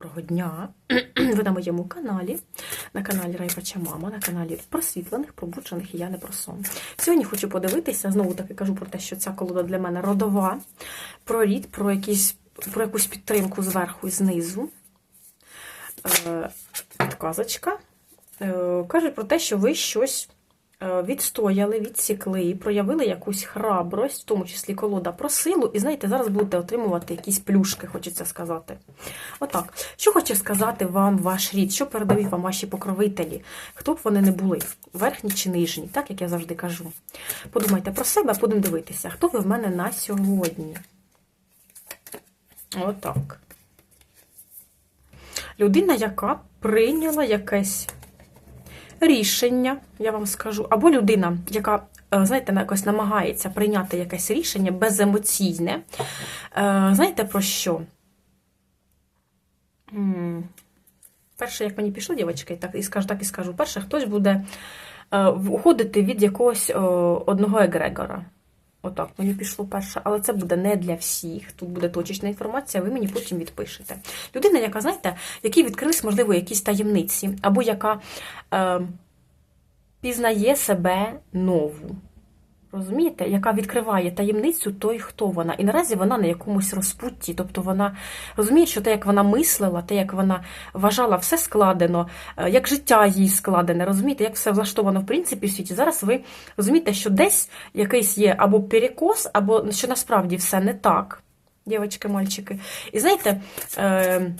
Доброго дня! Ви на моєму каналі, на каналі Райпача Мама, на каналі просвітлених, пробуджених і я не про сон. Сьогодні хочу подивитися, знову таки кажу про те, що ця колода для мене родова, про рід, про, якісь, про якусь підтримку зверху і знизу. Е, Підказочка. Е, Каже про те, що ви щось відстояли, відсікли, проявили якусь храбрость, в тому числі колода про силу, і знаєте, зараз будете отримувати якісь плюшки, хочеться сказати. Отак. Що хоче сказати вам ваш рід? Що передають вам ваші покровителі? Хто б вони не були, верхні чи нижні, так як я завжди кажу. Подумайте про себе, будемо дивитися, хто ви в мене на сьогодні. Отак. Людина, яка прийняла якесь рішення, я вам скажу, або людина, яка, е, знаєте, на- якось намагається прийняти якесь рішення беземоційне. Е, Знаєте про що? Перше, як мені пішло, дівчатки, так і скажу, так і скажу. Перше, хтось буде е, уходити від якогось е, одного егрегора. Отак, мені пішло перше, але це буде не для всіх. Тут буде точечна інформація, ви мені потім відпишете. Людина, яка, знаєте, якій відкрились, можливо, якісь таємниці, або яка е, пізнає себе нову. Розумієте, яка відкриває таємницю той, хто вона. І наразі вона на якомусь розпутті. Тобто вона розуміє, що те, як вона мислила, те, як вона вважала, все складено, е, як життя їй складене, розумієте, як все влаштовано в принципі в світі. Зараз ви розумієте, що десь якийсь є або перекос, або що насправді все не так, дівчатки, мальчики. І знаєте. Е,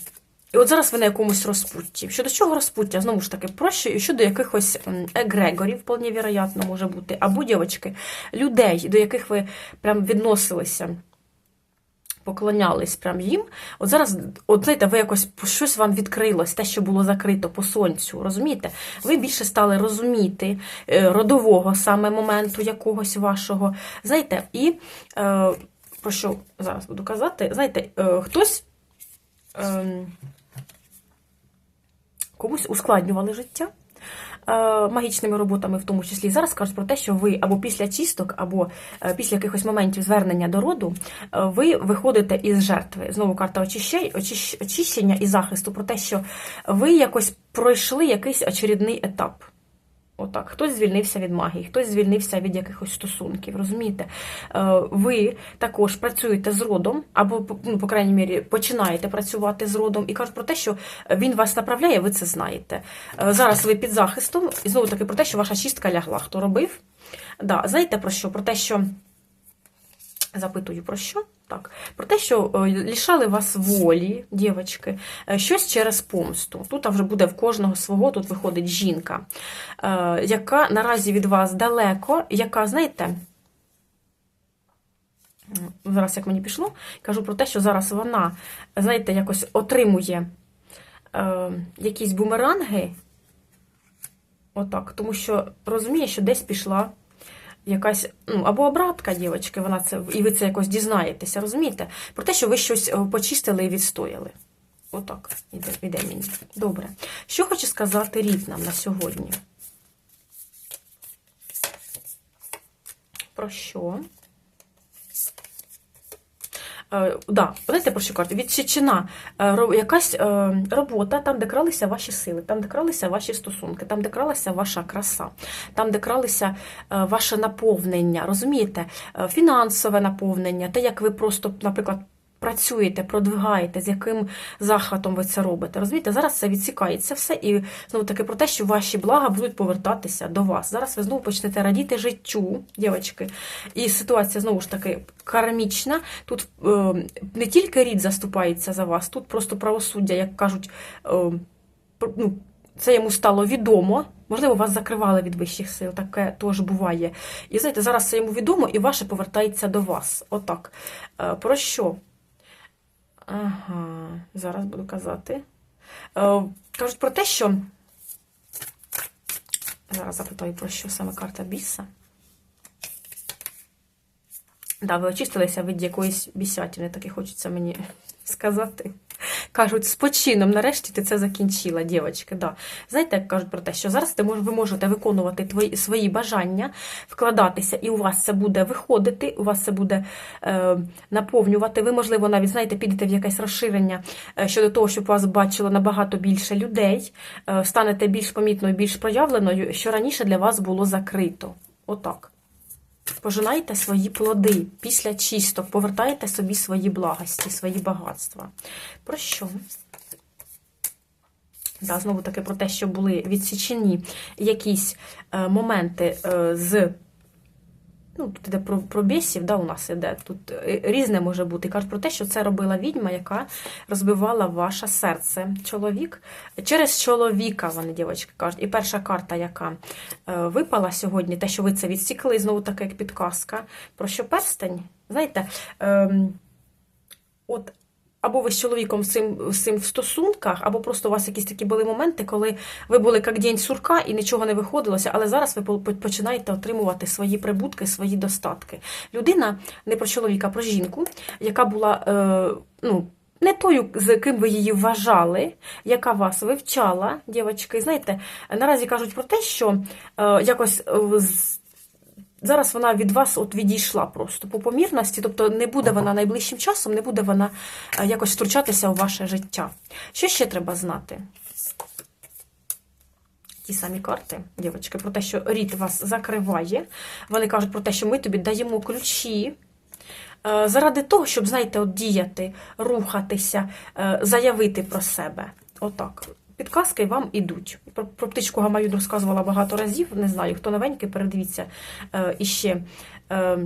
і от зараз ви на якомусь розпутті. Щодо чого розпуття? Знову ж таки, проще щодо якихось егрегорів, вполне вероятно, може бути, або дівчатки, людей, до яких ви прям відносилися, поклонялись прям їм. От зараз, от знаєте, ви якось щось вам відкрилось, те, що було закрито по сонцю, розумієте? Ви більше стали розуміти е, родового саме моменту якогось вашого. Знаєте, і е, про що зараз буду казати, знаєте, е, хтось. Е, комусь ускладнювали життя е, магічними роботами, в тому числі. Зараз кажуть про те, що ви або після чисток, або е, після якихось моментів звернення до роду, е, ви виходите із жертви. Знову карта очищення і захисту про те, що ви якось пройшли якийсь очередний етап. Отак, хтось звільнився від магії, хтось звільнився від якихось стосунків. Розумієте? Е, Ви також працюєте з родом, або, ну, по крайній мірі, починаєте працювати з родом і кажуть про те, що він вас направляє, ви це знаєте. Е, Зараз ви під захистом, і знову таки про те, що ваша чистка лягла. Хто робив? Да, знаєте про що? Про те, що. Запитую про що? Так, про те, що е, лишали вас волі, дівчатки, е, щось через помсту. Тут вже буде в кожного свого, тут виходить жінка, е, яка наразі від вас далеко, яка, знаєте, зараз як мені пішло, кажу про те, що зараз вона, знаєте, якось отримує якісь бумеранги. Отак, тому що розуміє, що десь пішла якась, ну, або обратка, дівчатки, вона це, і ви це якось дізнаєтеся, розумієте? Про те, що ви щось е, почистили і відстояли. Отак, іде, іде мені. Добре. Що хоче сказати рід нам на сьогодні? Про що? Е, да, знаєте, про що кажуть? Відсічена е, якась е, робота, там, де кралися ваші сили, там, де кралися ваші стосунки, там, де кралася ваша краса, там, де кралися ваше наповнення, розумієте? Фінансове наповнення, те, як ви просто, наприклад, працюєте, продвигаєте, з яким захватом ви це робите. Розумієте, зараз це відсікається все, і знову таки про те, що ваші блага будуть повертатися до вас. Зараз ви знову почнете радіти життю, дівчатки. І ситуація знову ж таки кармічна. Тут е, не тільки рід заступається за вас, тут просто правосуддя, як кажуть, е, ну, це йому стало відомо. Можливо, вас закривали від вищих сил, таке теж буває. І знаєте, зараз це йому відомо, і ваше повертається до вас. Отак. Е, Про що? Ага, зараз буду казати. Е, Кажуть про те, що. Зараз запитаю, про що саме карта біса. Да, ви очистилися від якоїсь бісятіни, так і хочеться мені сказати. Кажуть, з почином, нарешті ти це закінчила, дівчатки. Да. Знаєте, як кажуть про те, що зараз ти мож, ви можете виконувати твої, свої бажання, вкладатися, і у вас це буде виходити, у вас це буде е, наповнювати. Ви, можливо, навіть знаєте, підете в якесь розширення е, щодо того, щоб вас бачило набагато більше людей, е, станете більш помітною, більш проявленою, що раніше для вас було закрито. Отак. Пожинайте свої плоди після чисток, повертайте собі свої благості, свої багатства. Про що? Да, знову таки про те, що були відсічені якісь е, моменти е, з. Ну, тут іде про, про бісів, да, у нас іде. Тут е, різне може бути. Кажуть про те, що це робила відьма, яка розбивала ваше серце. Чоловік. Через чоловіка, вони, дівчатки, кажуть. І перша карта, яка е, випала сьогодні, те, що ви це відсікли, знову таки, як підказка. Про що перстень? Знаєте, е, от або ви з чоловіком цим, цим в стосунках, або просто у вас якісь такі були моменти, коли ви були як день сурка і нічого не виходилося, але зараз ви по- починаєте отримувати свої прибутки, свої достатки. Людина не про чоловіка, а про жінку, яка була е, ну, не тою, з ким ви її вважали, яка вас вивчала, дівчатки. Знаєте, наразі кажуть про те, що е, якось. е, Зараз вона від вас от відійшла просто по помірності, тобто не буде вона найближчим часом, не буде вона е, якось втручатися у ваше життя. Що ще треба знати? Ті самі карти, дівчатки, про те, що рід вас закриває. Вони кажуть про те, що ми тобі даємо ключі. е, Заради того, щоб, знаєте, от діяти, рухатися, е, заявити про себе. Отак. Підказки вам ідуть. Про, про птичку Гамаюн розказувала багато разів. Не знаю, хто новенький, передивіться е, іще е,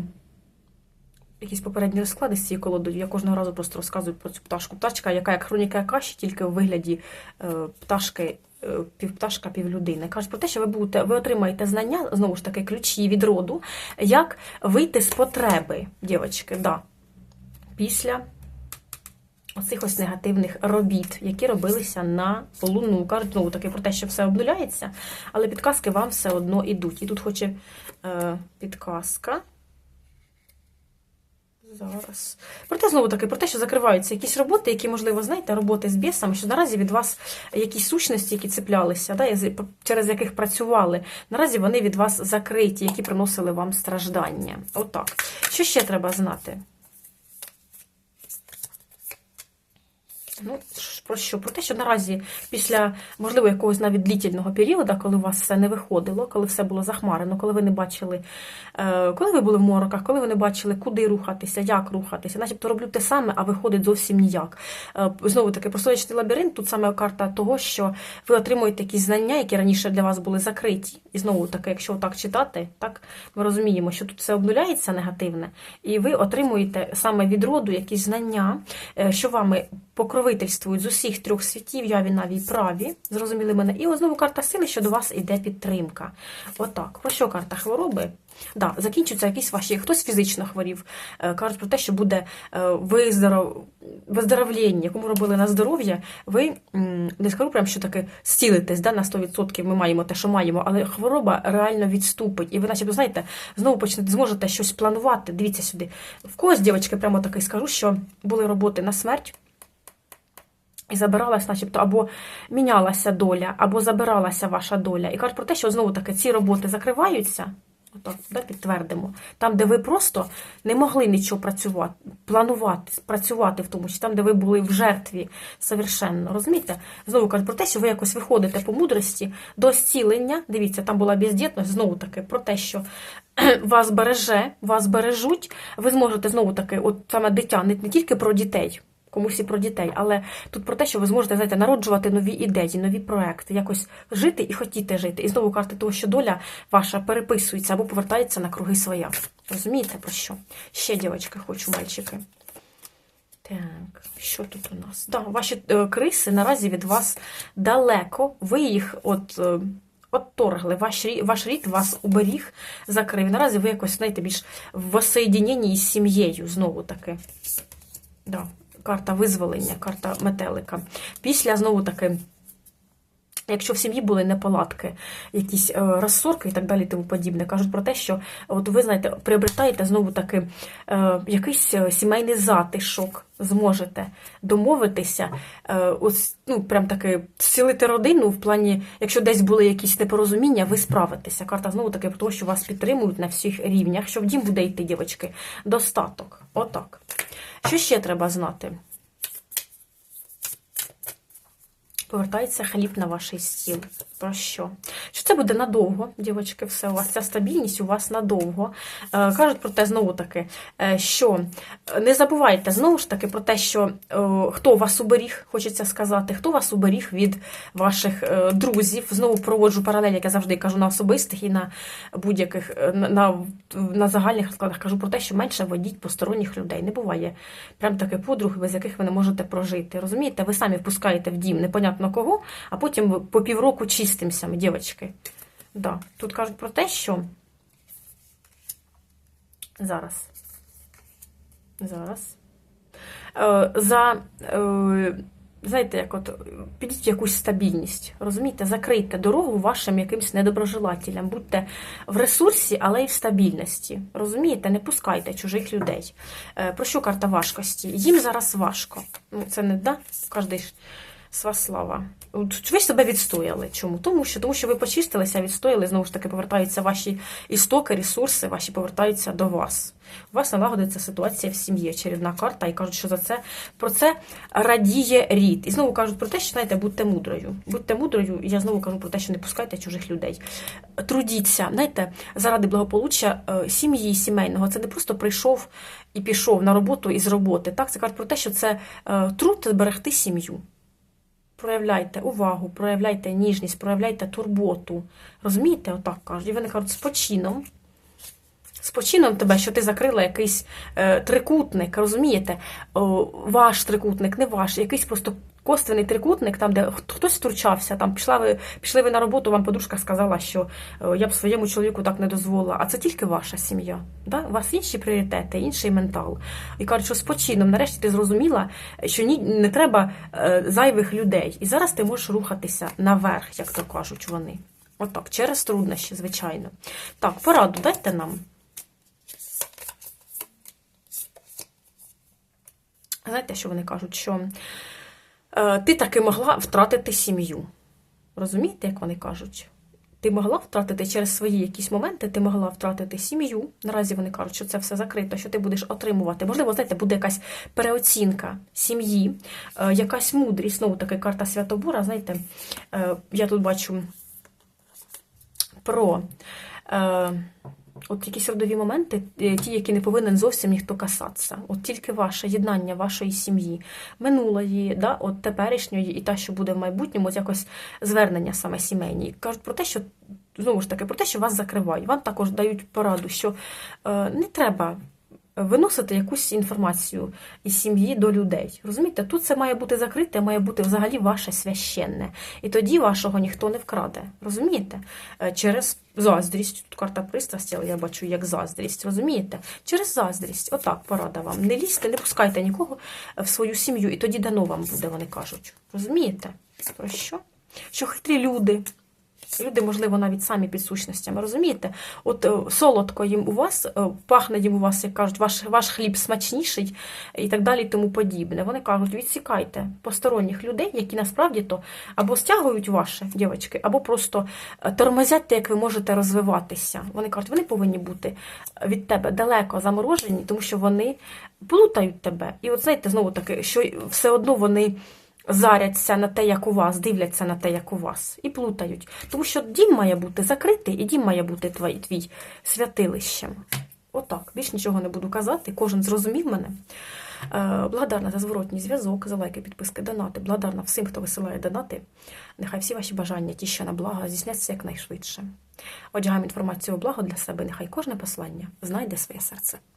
якісь попередні розклади з цією колодою. Я кожного разу просто розказую про цю пташку. Пташка, яка як хроніка Акаші, тільки у вигляді е, пташки, е, півпташка, півлюдини. Кажуть про те, що ви будете, ви отримаєте знання, знову ж таки, ключі від роду, як вийти з потреби, дівчатки, да, після оцих ось негативних робіт, які робилися на луну. Кажуть, знову таки про те, що все обнуляється, але підказки вам все одно ідуть. І тут хоче е, підказка. Зараз. Проте, знову таки, про те, що закриваються якісь роботи, які, можливо, знаєте, роботи з бісами, що наразі від вас якісь сущності, які цеплялися, да, через яких працювали, наразі вони від вас закриті, які приносили вам страждання. Отак. Що ще треба знати? Ну, про що? Про те, що наразі після, можливо, якогось навіть длительного періоду, коли у вас все не виходило, коли все було захмарено, коли ви не бачили, е, коли ви були в мороках, коли ви не бачили, куди рухатися, як рухатися, начебто роблю те саме, а виходить зовсім ніяк. Е, Знову таки, про сонячний лабіринт, тут саме карта того, що ви отримуєте якісь знання, які раніше для вас були закриті. І знову таки, якщо так читати, так ми розуміємо, що тут все обнуляється негативне, і ви отримуєте саме від роду якісь знання, е, що вами покровительствують з усіх трьох світів, яві, наві, праві. Зрозуміли мене? І ось знову карта сили, що до вас іде підтримка. Отак. Про що карта хвороби? Да, закінчуються якісь ваші, хтось фізично хворів. Е, Кажуть про те, що буде е, виздоров... виздоровлення, кому робили на здоров'я, ви не скажу прям, що таке зцілитесь, да, на 100% ми маємо те, що маємо, але хвороба реально відступить. І ви, начебто, знаєте, знову почнете, зможете щось планувати. Дивіться сюди. В когось, дівчатки, прямо таки скажу, що були роботи на смерть. І забиралась, начебто, або мінялася доля, або забиралася ваша доля. І кажуть про те, що знову таки ці роботи закриваються. Отак, да, підтвердимо. Там, де ви просто не могли нічого працювати, планувати, працювати в тому числі, там, де ви були в жертві совершенно. Розумієте? Знову кажуть про те, що ви якось виходите по мудрості до зцілення. Дивіться, там була бездітність, знову таки, про те, що вас береже, вас бережуть. Ви зможете знову таки, от саме дитя, не, не тільки про дітей комусь і про дітей, але тут про те, що ви зможете знаєте, народжувати нові ідеї, нові проекти, якось жити і хотіти жити. І знову карти того, що доля ваша переписується або повертається на круги своя. Розумієте про що? Ще, дівчатки, хочу, мальчики. Так, що тут у нас? Да, ваші е, криси наразі від вас далеко. Ви їх от. е, Отторгли, ваш, ваш рід вас уберіг, закрив. Наразі ви якось, знаєте, більш в воссоєдіненні із сім'єю, знову таки. Да, карта визволення, карта метелика. Після знову таки Якщо в сім'ї були неполадки, якісь е, розсорки і так далі, тому подібне, кажуть про те, що от ви знаєте, приобретаєте знову таки е, якийсь е, сімейний затишок, зможете домовитися, е, ось, ну прям таки зцілити родину в плані, якщо десь були якісь непорозуміння, ви справитеся. Карта знову таки про те, що вас підтримують на всіх рівнях, що в дім буде йти, дівчатки, достаток. Отак. Що ще треба знати? Повертається хліб на ваш стіл. Про що? Що це буде надовго, дівчатки, все у вас ця стабільність у вас надовго. Е, кажуть про те, знову таки, е, що не забувайте знову ж таки про те, що е, хто вас уберіг, хочеться сказати, хто вас уберіг від ваших друзів. Знову проводжу паралель, як я завжди кажу, на особистих і на будь-яких на, на, на загальних розкладах кажу про те, що менше водіть посторонніх людей. Не буває прям таки подруг, без яких ви не можете прожити. Розумієте, ви самі впускаєте в дім, непонятно кого, а потім по півроку чистимося, ми, дівчатки. Да. Тут кажуть про те, що зараз. Зараз. Е, за, е, знаєте, як от підіть в якусь стабільність. Розумієте, закрийте дорогу вашим якимсь недоброжелателям. Будьте в ресурсі, але й в стабільності. Розумієте, не пускайте чужих людей. Е, про що карта важкості? Їм зараз важко. Ну, Це не да? Кожний ж Сваслава. Ви себе відстояли. Чому? Тому що тому що ви почистилися, відстояли, знову ж таки, повертаються ваші істоки, ресурси, ваші повертаються до вас. У вас налагодиться ситуація в сім'ї, чарівна карта, і кажуть, що за це про це радіє рід. І знову кажуть про те, що знаєте, будьте мудрою. Будьте мудрою, і я знову кажу про те, що не пускайте чужих людей. Трудіться, знаєте, заради благополуччя е, сім'ї, сімейного. Це не просто прийшов і пішов на роботу із роботи. Так, це кажуть про те, що це е, труд зберегти сім'ю проявляйте увагу, проявляйте ніжність, проявляйте турботу. Розумієте, отак кажуть. І вони кажуть, з почином. З почином тебе, що ти закрила якийсь е, трикутник, розумієте? О, ваш трикутник, не ваш, якийсь просто косвений трикутник, там, де хтось втручався, там пішла ви, пішли ви на роботу, вам подружка сказала, що е, я б своєму чоловіку так не дозволила. А це тільки ваша сім'я. Да? У вас інші пріоритети, інший ментал. І кажуть, що спочином, нарешті ти зрозуміла, що ні, не треба е, зайвих людей. І зараз ти можеш рухатися наверх, як то кажуть вони. Отак, через труднощі, звичайно. Так, пораду дайте нам. Знаєте, що вони кажуть? Що ти таки могла втратити сім'ю. Розумієте, як вони кажуть? Ти могла втратити через свої якісь моменти, ти могла втратити сім'ю. Наразі вони кажуть, що це все закрито, що ти будеш отримувати. Можливо, знаєте, буде якась переоцінка сім'ї, е, якась мудрість. Знову таки карта Святобора. Знаєте, е, я тут бачу про. От якісь родові моменти, е, ті, які не повинен зовсім ніхто касатися. От тільки ваше єднання вашої сім'ї, минулої, да, от теперішньої, і та, що буде в майбутньому, от якось звернення саме сімейні. Кажуть про те, що знову ж таки про те, що вас закривають. Вам також дають пораду, що е, не треба виносити якусь інформацію із сім'ї до людей. Розумієте, тут це має бути закрите, має бути взагалі ваше священне. І тоді вашого ніхто не вкраде. Розумієте? Е, через заздрість. Тут карта пристрасті, але я бачу як заздрість. Розумієте? Через заздрість. Отак порада вам. Не лізьте, не пускайте нікого в свою сім'ю, і тоді дано вам буде, вони кажуть. Розумієте? Про що? Що хитрі люди. Люди, можливо, навіть самі під сущностями, розумієте? От е, солодко їм у вас, е, пахне їм у вас, як кажуть, ваш ваш хліб смачніший і так далі, тому подібне. Вони кажуть, відсікайте посторонніх людей, які насправді то або стягують ваші дівчатки, або просто е, тормозять, як ви можете розвиватися. Вони кажуть, вони повинні бути від тебе далеко заморожені, тому що вони плутають тебе. І от знаєте, знову таки, що все одно вони заряться на те, як у вас, дивляться на те, як у вас, і плутають. Тому що дім має бути закритий, і дім має бути твій, твій святилищем. Отак, більш нічого не буду казати, кожен зрозумів мене. Е, благодарна за зворотній зв'язок, за лайки, підписки, донати. Благодарна всім, хто висилає донати. Нехай всі ваші бажання, ті, що на благо, здійсняться якнайшвидше. Одягаємо інформацію у благо для себе, нехай кожне послання знайде своє серце.